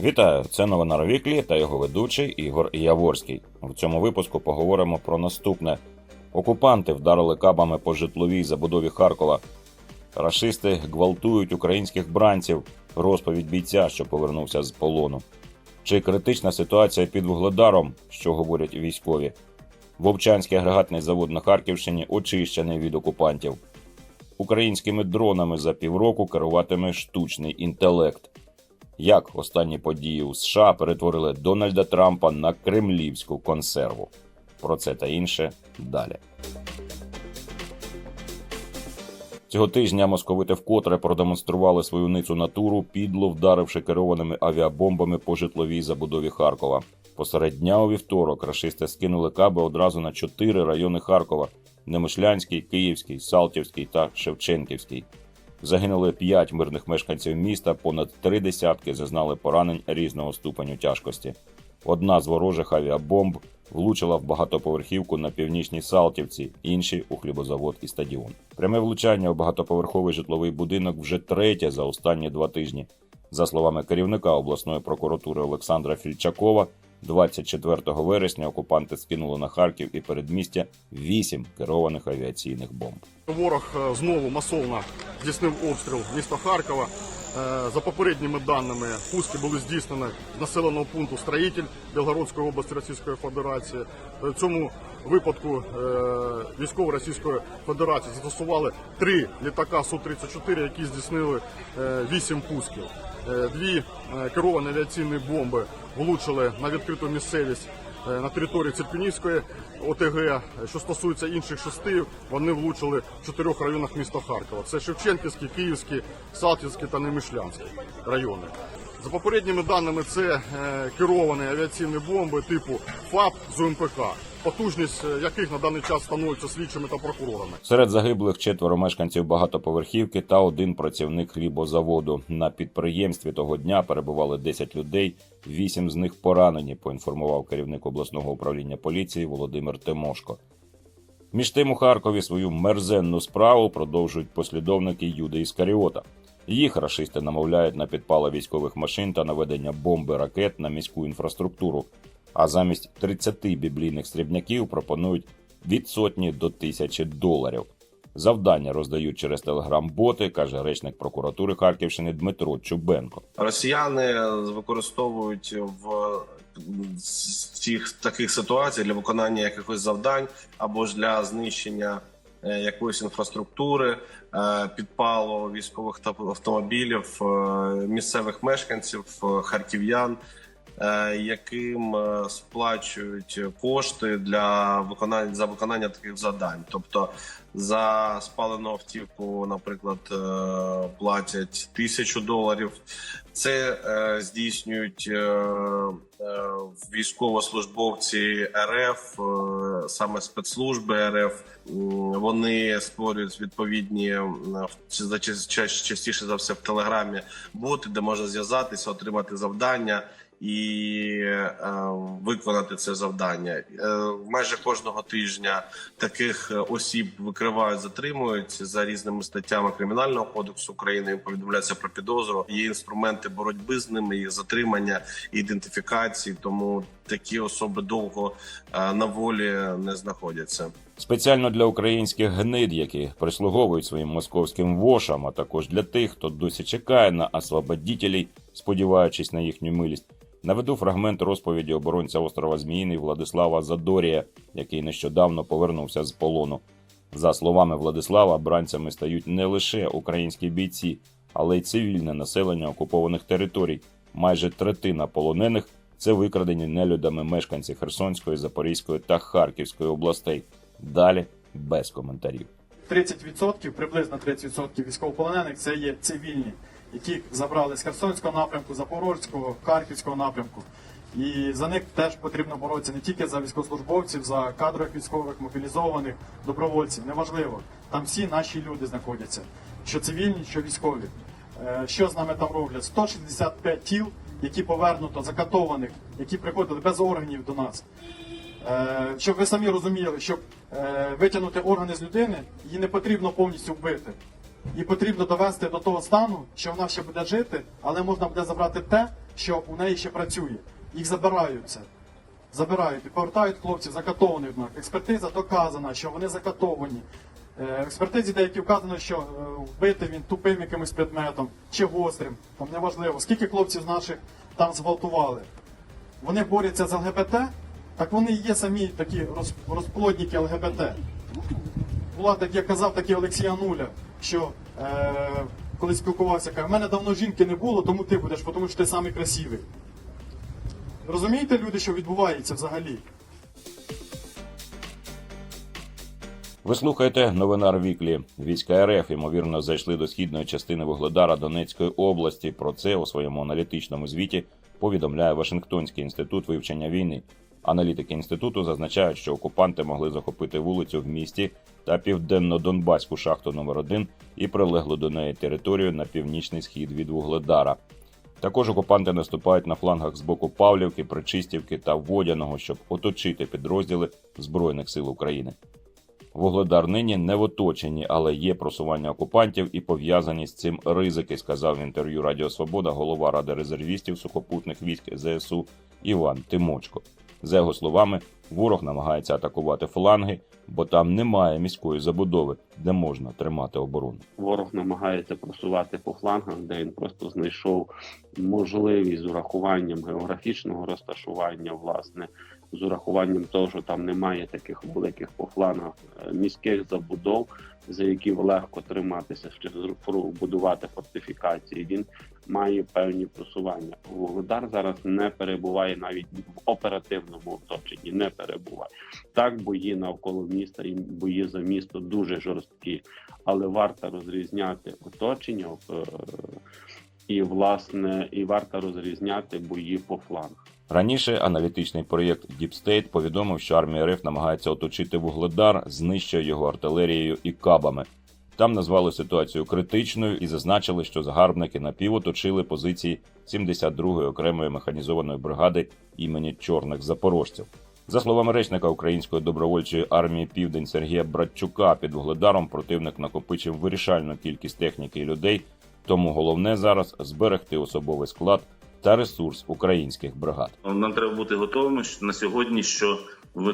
Вітаю! Це новина Ровіклі та його ведучий Ігор Яворський. В цьому випуску поговоримо про наступне: окупанти вдарили кабами по житловій забудові Харкова. Рашисти гвалтують українських бранців. Розповідь бійця, що повернувся з полону. Чи критична ситуація під вугледаром, що говорять військові? Вовчанський агрегатний завод на Харківщині очищений від окупантів. Українськими дронами за півроку керуватиме штучний інтелект. Як останні події у США перетворили Дональда Трампа на кремлівську консерву? Про це та інше далі. Цього тижня московити вкотре продемонстрували свою ницу натуру, підло вдаривши керованими авіабомбами по житловій забудові Харкова. Посеред дня у вівторок рашисти скинули каби одразу на чотири райони Харкова: Немишлянський, Київський, Салтівський та Шевченківський. Загинули п'ять мирних мешканців міста, понад три десятки зазнали поранень різного ступеню тяжкості. Одна з ворожих авіабомб влучила в багатоповерхівку на північній Салтівці, інші у хлібозавод і стадіон. Пряме влучання у багатоповерховий житловий будинок вже третє за останні два тижні. За словами керівника обласної прокуратури Олександра Фільчакова, 24 вересня окупанти скинули на Харків і передмістя вісім керованих авіаційних бомб. Ворог е, знову масовно здійснив обстріл міста Харкова. Е, За попередніми даними, пуски були здійснені з населеного пункту Строїтель Білгородської області Російської Федерації. В цьому випадку е, військові Російської Федерації застосували три літака Су-34, які здійснили вісім пусків. Е, Дві е, керовані авіаційні бомби влучили на відкриту місцевість е, на території Церквінівської ОТГ. Що стосується інших шести, вони влучили в чотирьох районах міста Харкова. Це Шевченківський, Київський, Салтівський та Немишлянський райони. За попередніми даними, це керовані авіаційні бомби типу ФАП з УМПК, потужність е, яких на даний час становиться слідчими та прокурорами. Серед загиблих четверо мешканців багатоповерхівки та один працівник хлібозаводу. На підприємстві того дня перебували 10 людей, вісім з них поранені. Поінформував керівник обласного управління поліції Володимир Тимошко. Між тим у Харкові свою мерзенну справу продовжують послідовники Юди Іскаріота. Їх рашисти намовляють на підпали військових машин та наведення бомби ракет на міську інфраструктуру. А замість 30 біблійних стрібняків пропонують від сотні до тисячі доларів. Завдання роздають через телеграм-боти, каже речник прокуратури Харківщини Дмитро Чубенко. Росіяни використовують в цих таких ситуаціях для виконання якихось завдань або ж для знищення е, якоїсь інфраструктури, е, підпалу військових автомобілів, е, місцевих мешканців, харків'ян. Е, Яким е, сплачують кошти для виконання за виконання таких завдань, тобто за спалену автівку, наприклад, е, платять тисячу доларів. Це е, здійснюють е, е, військовослужбовці РФ, е, саме спецслужби РФ. Вони створюють відповідні в- за- ча- частіше за все в телеграмі боти, де можна зв'язатися, отримати завдання. І е, виконати це завдання Е, майже кожного тижня таких е, осіб викривають, затримують за різними статтями кримінального кодексу України. Їм повідомляється про підозру. Є інструменти боротьби з ними, їх затримання, ідентифікації. Тому такі особи довго е, на волі не знаходяться. Спеціально для українських гнид, які прислуговують своїм московським вошам, а також для тих, хто досі чекає на освободітелей, сподіваючись на їхню милість. Наведу фрагмент розповіді оборонця острова Зміїний Владислава Задорія, який нещодавно повернувся з полону. За словами Владислава, бранцями стають не лише українські бійці, але й цивільне населення окупованих територій. Майже третина полонених це викрадені нелюдами мешканці Херсонської, Запорізької та Харківської областей. Далі без коментарів. 30%, приблизно 30% військовополонених це є цивільні, яких забрали з Херсонського напрямку, Запорозького, Харківського напрямку. І за них теж потрібно боротися не тільки за військовослужбовців, за кадрових військових, мобілізованих, добровольців. Неважливо. Там всі наші люди знаходяться, що цивільні, що військові. Е, Що з нами там роблять? 165 тіл, які повернуто, закатованих, які приходили без органів до нас. Е, Щоб ви самі розуміли, щоб е, витягнути органи з людини, її не потрібно повністю вбити. І потрібно довести до того стану, що вона ще буде жити, але можна буде забрати те, що у неї ще працює. Їх забираються. Забирають і повертають хлопців закатованих. Експертиза доказана, що вони закатовані. Е, В експертизі деякі вказано, що е, вбитий він тупим якимось предметом чи гострим, там неважливо. Скільки хлопців наших там зґвалтували. Вони борються з ЛГБТ, так вони і є самі такі розплодники ЛГБТ. Була, так я казав, такий Олексій Ануля, що е, коли спілкувався, каже, в мене давно жінки не було, тому ти будеш, тому що ти самий красивий. Розумієте, люди, що відбувається взагалі? Ви слухаєте новинар Віклі. Війська РФ ймовірно зайшли до східної частини Вугледара Донецької області. Про це у своєму аналітичному звіті повідомляє Вашингтонський інститут вивчення війни. Аналітики інституту зазначають, що окупанти могли захопити вулицю в місті та південно-донбаську шахту номер 1 і прилеглу до неї територію на північний схід від Вугледара. Також окупанти наступають на флангах з боку Павлівки, Причистівки та Водяного, щоб оточити підрозділи Збройних сил України. Вугледар нині не в оточенні, але є просування окупантів і пов'язані з цим ризики, сказав в інтерв'ю Радіо Свобода голова Ради резервістів сухопутних військ ЗСУ Іван Тимочко. За його словами, ворог намагається атакувати фланги, бо там немає міської забудови, де можна тримати оборону. ворог намагається просувати по флангах, де він просто знайшов можливість з урахуванням географічного розташування, власне, з урахуванням того, що там немає таких великих по флангах е, міських забудов, за які легко триматися, чи будувати фортифікації. Він має певні просування. Вугледар зараз не перебуває навіть в оперативному оточенні, не перебуває. Так, бої навколо міста і бої за місто дуже жорсткі, але варто розрізняти оточення е, і власне і варто розрізняти бої по флангах. Раніше аналітичний проєкт Deep State повідомив, що армія РФ намагається оточити Вугледар, знищує його артилерією і кабами. Там назвали ситуацію критичною і зазначили, що загарбники напівоточили позиції 72-ї окремої механізованої бригади імені чорних запорожців. За словами речника Української добровольчої армії Південь Сергія Братчука, під Вугледаром противник накопичив вирішальну кількість техніки і людей. Тому головне зараз зберегти особовий склад та ресурс українських бригад. Нам треба бути готовими на сьогодні, що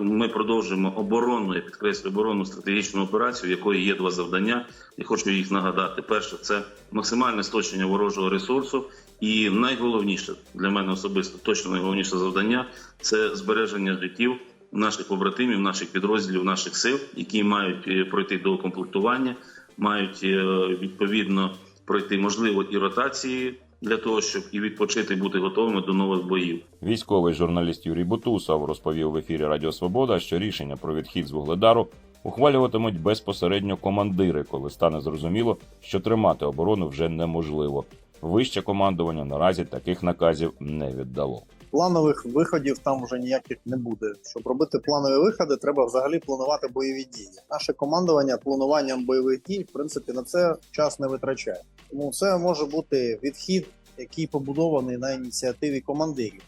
ми продовжуємо оборонну, я підкреслю оборонну стратегічну операцію, в якої є два завдання. Я хочу їх нагадати. Перше, це максимальне сточення ворожого ресурсу, і найголовніше для мене особисто, точно найголовніше завдання це збереження життів наших побратимів, наших підрозділів, наших сил, які мають е, пройти до комплектування, мають е, відповідно пройти можливо і ротації для того, щоб і відпочити, бути готовими до нових боїв. Військовий журналіст Юрій Бутусов розповів в ефірі Радіо Свобода, що рішення про відхід з Вугледару ухвалюватимуть безпосередньо командири, коли стане зрозуміло, що тримати оборону вже неможливо. Вище командування наразі таких наказів не віддало. Планових виходів там вже ніяких не буде. Щоб робити планові виходи, треба взагалі планувати бойові дії. Наше командування плануванням бойових дій, в принципі, на це час не витрачає. Тому це може бути відхід, який побудований на ініціативі командирів.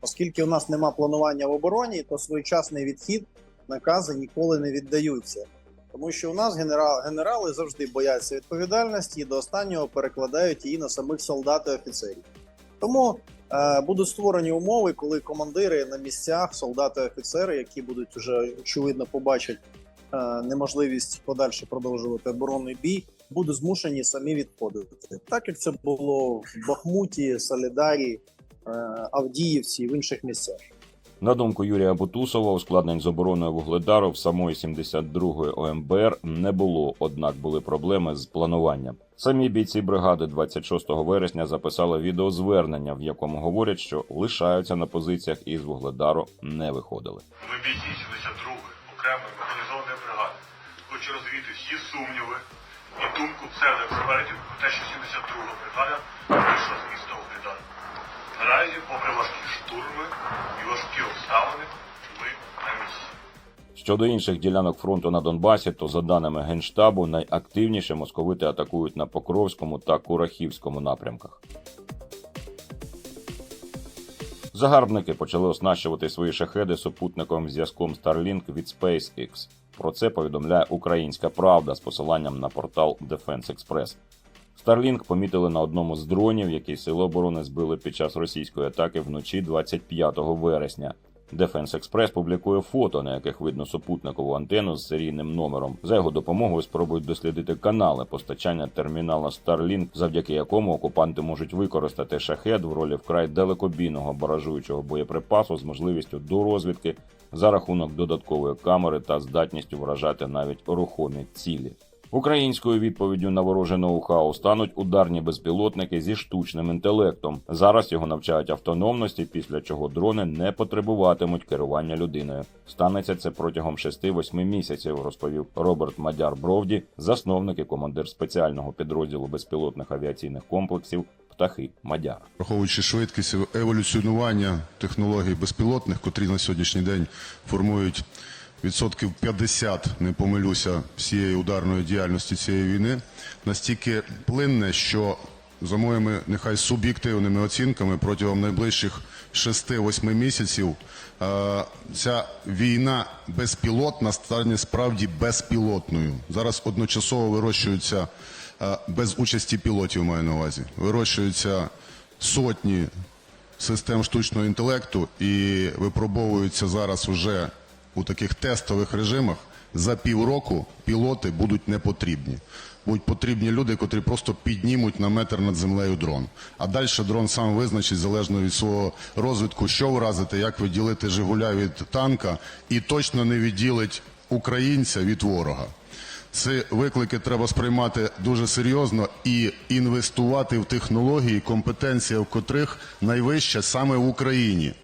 Оскільки у нас нема планування в обороні, то своєчасний відхід накази ніколи не віддаються. Тому що у нас генерал, генерали завжди бояться відповідальності і до останнього перекладають її на самих солдат і офіцерів. Тому Будуть створені умови, коли командири на місцях, солдати, офіцери, які будуть вже очевидно побачать е, неможливість подальше продовжувати оборонний бій, будуть змушені самі відходити. Так як це було в Бахмуті, Солідарі, е, Авдіївці і в інших місцях. На думку Юрія Бутусова, ускладнень з обороною Вугледару в самої 72-ї ОМБР не було, однак були проблеми з плануванням. Самі бійці бригади 26 вересня записали відеозвернення, в якому говорять, що лишаються на позиціях і з Вугледару не виходили. Ми бійці 72-ї окремої механізованої бригади. Хочу розвіяти всі сумніви і думку псевдоекспертів про те, що 72-га бригада вийшла з міста Угледар. Наразі, попри важкі штурми і важкі обставини, ми на місці. Щодо інших ділянок фронту на Донбасі, то за даними Генштабу, найактивніше московити атакують на Покровському та Курахівському напрямках. Загарбники почали оснащувати свої шахеди супутниковим зв'язком Starlink від SpaceX. Про це повідомляє Українська Правда з посиланням на портал Defense Express. Starlink помітили на одному з дронів, який сили оборони збили під час російської атаки вночі 25 вересня. Defense Express публікує фото, на яких видно супутникову антенну з серійним номером. За його допомогою спробують дослідити канали постачання термінала Starlink, завдяки якому окупанти можуть використати шахет в ролі вкрай далекобійного баражуючого боєприпасу з можливістю до розвідки за рахунок додаткової камери та здатністю вражати навіть рухомі цілі. Українською відповіддю на вороже ноу-хау стануть ударні безпілотники зі штучним інтелектом. Зараз його навчають автономності, після чого дрони не потребуватимуть керування людиною. Станеться це протягом 6-8 місяців, розповів Роберт Мадяр Бровді, засновник і командир спеціального підрозділу безпілотних авіаційних комплексів Птахи Мадяр. Враховуючи швидкість еволюціонування технологій безпілотних, котрі на сьогоднішній день формують відсотків 50, не помилюся, всієї ударної діяльності цієї війни, настільки плинне, що за моїми нехай суб'єктивними оцінками протягом найближчих 6-8 місяців е, ця війна безпілотна стане справді безпілотною. Зараз одночасово вирощуються е, без участі пілотів, маю на увазі, вирощуються сотні систем штучного інтелекту і випробовуються зараз уже у таких тестових режимах. За півроку пілоти будуть не потрібні. Будуть потрібні люди, котрі просто піднімуть на метр над землею дрон. А далі дрон сам визначить залежно від свого розвитку, що вразити, як відділити Жигуля від танка, і точно не відділить українця від ворога. Ці виклики треба сприймати дуже серйозно і інвестувати в технології, компетенція в котрих найвища саме в Україні.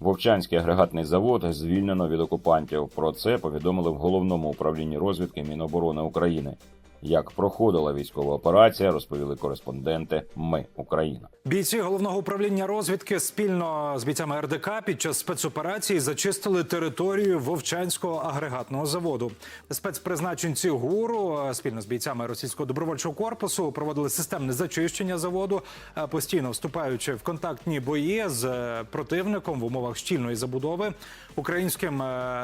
Вовчанський агрегатний завод звільнено від окупантів. Про це повідомили в головному управлінні розвідки Міноборони України. Як проходила військова операція, розповіли кореспонденти Ми Україна. Бійці головного управління розвідки спільно з бійцями РДК під час спецоперації зачистили територію Вовчанського агрегатного заводу. Спецпризначенці ГУРу е, спільно з бійцями російського добровольчого корпусу проводили системне зачищення заводу, е, постійно вступаючи в контактні бої з е, противником в умовах щільної забудови. Українським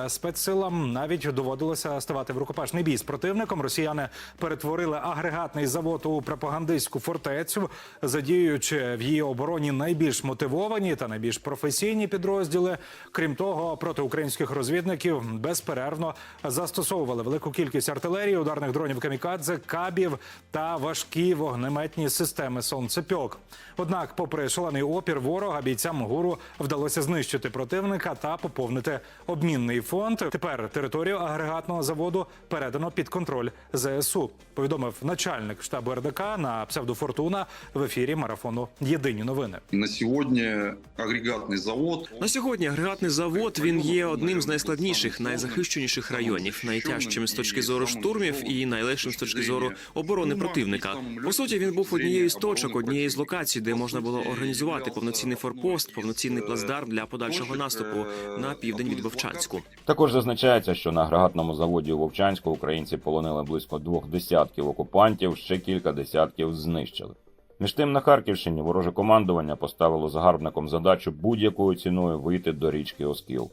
спецсилам навіть доводилося ставати в рукопашний бій з противником. Росіяни перетворили агрегатний завод у пропагандистську фортецю, задіюючи в її обороні найбільш мотивовані та найбільш професійні підрозділи. Крім того, проти українських розвідників безперервно застосовували велику кількість артилерії, ударних дронів камікадзе, кабів та важкі вогнеметні системи сонцепьок. Однак, попри шалений опір ворога, бійцям гуру вдалося знищити противника та поповнити обмінний фонд. Тепер територію агрегатного заводу передано під контроль ЗСУ. Повідомив начальник штабу РДК на псевдофортуна в ефірі марафону Єдині новини. На сьогодні агрегатний завод На сьогодні агрегатний завод він є одним з найскладніших, найзахищеніших районів, найтяжчим з точки зору штурмів і найлегшим з точки зору оборони противника. По суті, він був однією з точок, однією з локацій, де можна було організувати повноцінний форпост, повноцінний плацдарм для подальшого наступу на південь від Вовчанську. Також зазначається, що на агрегатному заводі у Вовчанську українці полонили близько двох десятків окупантів, ще кілька десятків знищили. Між тим на Харківщині вороже командування поставило загарбником задачу будь-якою ціною вийти до річки Оскіл.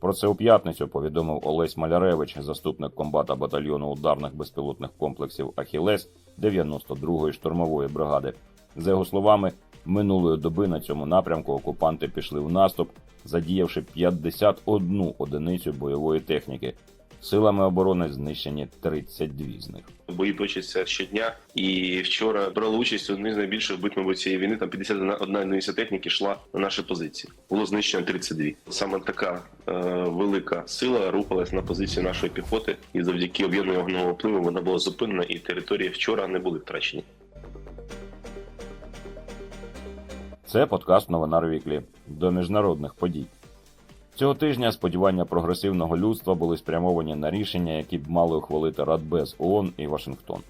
Про це у п'ятницю повідомив Олесь Маляревич, заступник комбата батальйону ударних безпілотних комплексів Ахілес 92-ї штурмової бригади. За його словами, минулої доби на цьому напрямку окупанти пішли в наступ, задіявши 51 одиницю бойової техніки. Силами оборони знищені 32 з них. Бої точаться щодня, і вчора брали участь у одній з найбільших бит, мабуть, цієї війни. Там 51 одиниця техніки йшла на наші позиції. Було знищено 32. Саме така е, велика сила рухалась на позиції нашої піхоти, і завдяки об'єднанню вогневого впливу вона була зупинена, і території вчора не були втрачені. Це подкаст Новина Рвіклі до міжнародних подій. Цього тижня сподівання прогресивного людства були спрямовані на рішення, які б мали ухвалити Радбез ООН і Вашингтон.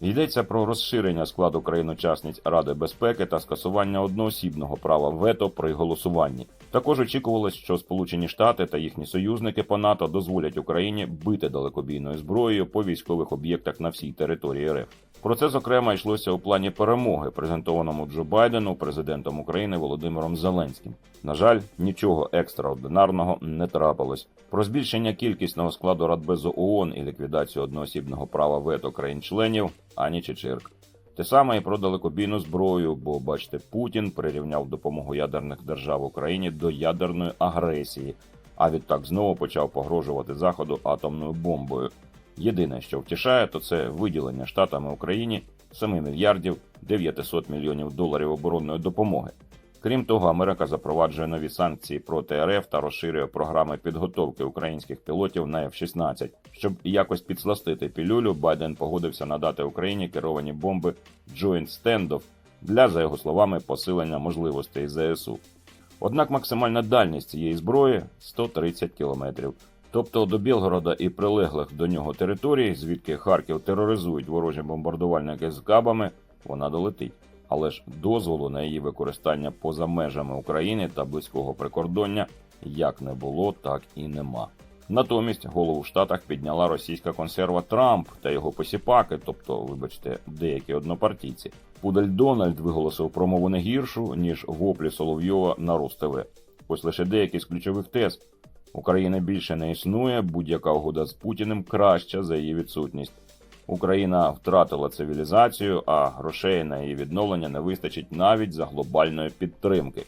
Йдеться про розширення складу країн-учасниць Ради безпеки та скасування одноосібного права вето при голосуванні. Також очікувалось, що Сполучені Штати та їхні союзники по НАТО дозволять Україні бити далекобійною зброєю по військових об'єктах на всій території РФ. Про це зокрема йшлося у плані перемоги, презентованому Джо Байдену президентом України Володимиром Зеленським. На жаль, нічого екстраординарного не трапилось. Про збільшення кількісного складу Радбезу ООН і ліквідацію одноосібного права вето країн-членів ані Чечирк. Те саме і про далекобійну зброю, бо бачите, Путін прирівняв допомогу ядерних держав Україні до ядерної агресії, а відтак знову почав погрожувати заходу атомною бомбою. Єдине, що втішає, то це виділення штатами Україні 7 мільярдів 900 мільйонів доларів оборонної допомоги. Крім того, Америка запроваджує нові санкції проти РФ та розширює програми підготовки українських пілотів на F-16. Щоб якось підсластити пілюлю, Байден погодився надати Україні керовані бомби Joint Standoff для, за його словами, посилення можливостей ЗСУ. Однак максимальна дальність цієї зброї 130 кілометрів. Тобто до Білгорода і прилеглих до нього територій, звідки Харків тероризують ворожі бомбардувальники з кабами, вона долетить. Але ж дозволу на її використання поза межами України та близького прикордоння як не було, так і нема. Натомість голову в Штатах підняла російська консерва Трамп та його посіпаки, тобто, вибачте, деякі однопартійці. Пудель Дональд виголосив промову не гіршу, ніж воплі Соловйова на Рус-ТВ. Ось лише деякі з ключових тез. України більше не існує, будь-яка угода з Путіним краща за її відсутність. Україна втратила цивілізацію, а грошей на її відновлення не вистачить навіть за глобальної підтримки.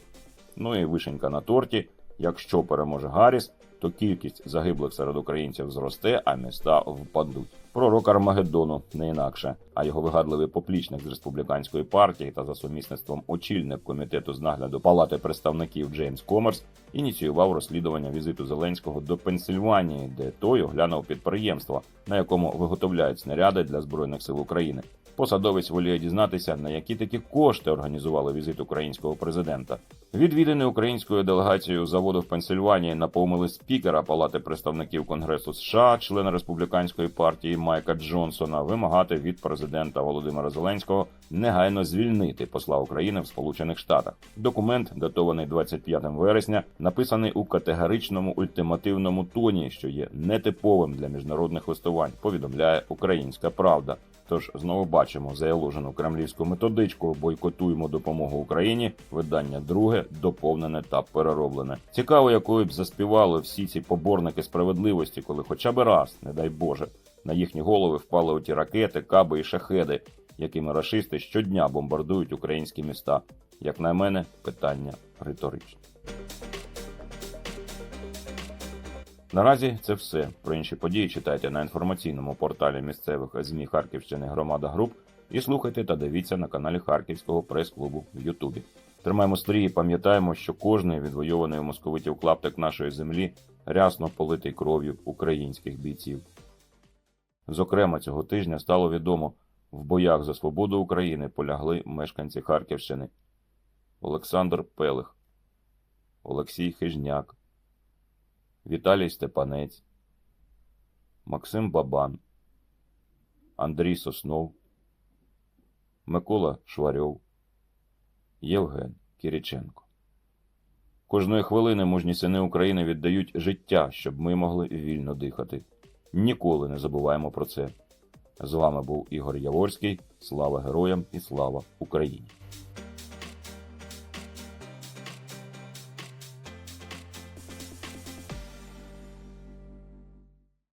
Ну і вишенька на торті. Якщо переможе Гарріс, то кількість загиблих серед українців зросте, а міста впадуть. Пророк Армагеддону не інакше, а його вигадливий поплічник з республіканської партії та за сумісництвом очільник комітету з нагляду Палати представників Джеймс Комерс ініціював розслідування візиту Зеленського до Пенсільванії, де той оглянув підприємство, на якому виготовляють снаряди для збройних сил України. Посадовець воліє дізнатися, на які такі кошти організували візит українського президента. Відвіданий українською делегацією заводу в Пенсильванії наповнили спікера Палати представників Конгресу США, члена республіканської партії Майка Джонсона, вимагати від президента Володимира Зеленського негайно звільнити посла України в Сполучених Штатах. Документ, датований 25 вересня, написаний у категоричному ультимативному тоні, що є нетиповим для міжнародних листувань. Повідомляє Українська Правда. Тож знову бачимо заяложену кремлівську методичку бойкотуємо допомогу Україні. Видання друге, доповнене та перероблене. Цікаво, якою б заспівали всі ці поборники справедливості, коли хоча б раз, не дай Боже, на їхні голови впали оті ракети, каби і шахеди, якими рашисти щодня бомбардують українські міста. Як на мене, питання риторичне. Наразі це все. Про інші події читайте на інформаційному порталі місцевих ЗМІ Харківщини Громада Груп і слухайте та дивіться на каналі Харківського прес-клубу в Ютубі. Тримаємо стрій і пам'ятаємо, що кожний відвойований у московитів клаптик нашої землі рясно политий кров'ю українських бійців. Зокрема, цього тижня стало відомо, в боях за свободу України полягли мешканці Харківщини Олександр Пелих, Олексій Хижняк, Віталій Степанець, Максим Бабан, Андрій Соснов, Микола Шварьов, Євген Кіріченко. Кожної хвилини мужні сини України віддають життя, щоб ми могли вільно дихати. Ніколи не забуваємо про це. З вами був Ігор Яворський. Слава героям і слава Україні!